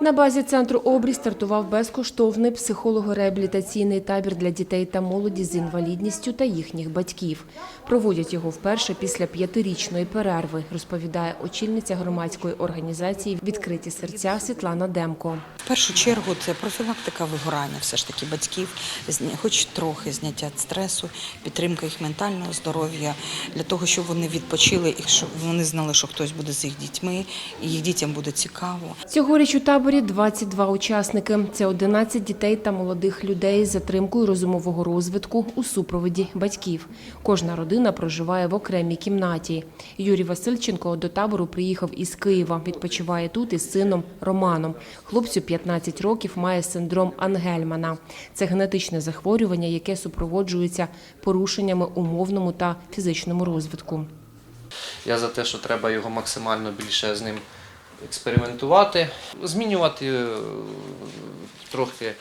На базі центру обрій стартував безкоштовний психолого-реабілітаційний табір для дітей та молоді з інвалідністю та їхніх батьків. Проводять його вперше після п'ятирічної перерви, розповідає очільниця громадської організації Відкриті серця Світлана Демко. В першу чергу це профілактика вигорання все ж таки батьків, хоч трохи зняття стресу, підтримка їх ментального здоров'я, для того, щоб вони відпочили і щоб вони знали, що хтось буде з їх дітьми, і їх дітям буде цікаво. Цьогоріч у таборі 22 учасники. Це 11 дітей та молодих людей з затримкою розумового розвитку у супроводі батьків. Кожна родина проживає в окремій кімнаті. Юрій Васильченко до табору приїхав із Києва. Відпочиває тут із сином Романом. Хлопцю 15 років має синдром Ангельмана. Це генетичне захворювання, яке супроводжується порушеннями у мовному та фізичному розвитку. Я за те, що треба його максимально більше з ним експериментувати, змінювати е, трохи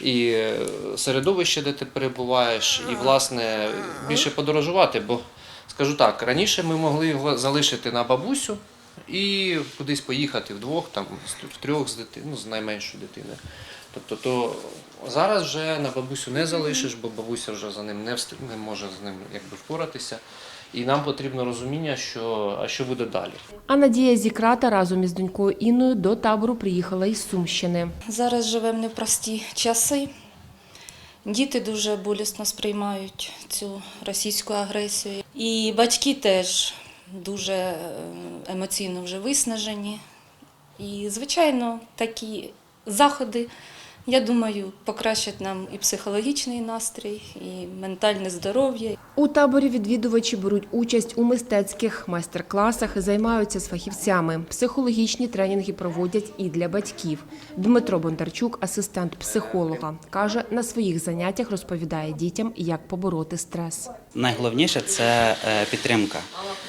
і е, середовище, де ти перебуваєш, і власне більше подорожувати. Бо скажу так, раніше ми могли його залишити на бабусю і кудись поїхати вдвох, там втрьох з дитини, ну, з найменшою дитиною. Тобто, то зараз вже на бабусю не залишиш, бо бабуся вже за ним не встиг, не може з ним якби впоратися. І нам потрібно розуміння, що а що буде далі. А Надія Зікрата разом із донькою Інною до табору приїхала із Сумщини. Зараз живемо в непрості часи. Діти дуже болісно сприймають цю російську агресію. І батьки теж дуже е, емоційно вже виснажені. І, звичайно, такі заходи, я думаю, покращать нам і психологічний настрій, і ментальне здоров'я. У таборі відвідувачі беруть участь у мистецьких майстер-класах і займаються з фахівцями. Психологічні тренінги проводять і для батьків. Дмитро Бондарчук, асистент психолога, каже, на своїх заняттях розповідає дітям, як побороти стрес. Найголовніше це е, підтримка,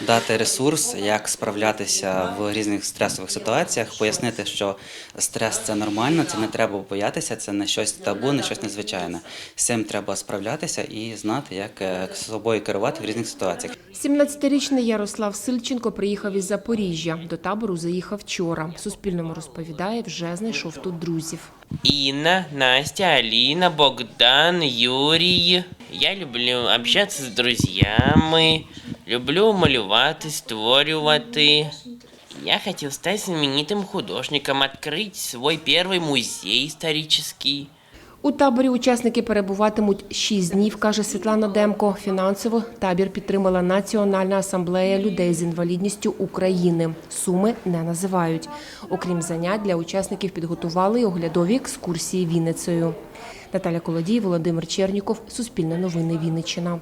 дати ресурс, як справлятися в різних стресових ситуаціях, пояснити, що стрес це нормально, це не треба боятися, це не щось табу, не щось незвичайне. З цим треба справлятися і знати, як е, собою керувати в різних ситуаціях. 17-річний Ярослав Сильченко приїхав із Запоріжжя. До табору заїхав вчора. Суспільному розповідає, вже знайшов тут друзів. Инна, Настя, Алина, Богдан, Юрий. Я люблю общатися з друзьями, люблю малювати, створювати. Я хотел стать знаменитым художником, открыть свой первый музей исторический. У таборі учасники перебуватимуть 6 днів, каже Світлана Демко. Фінансово табір підтримала Національна асамблея людей з інвалідністю України. Суми не називають. Окрім занять, для учасників підготували й оглядові екскурсії Вінницею. Наталя Колодій, Володимир Черніков, Суспільне новини Вінниччина.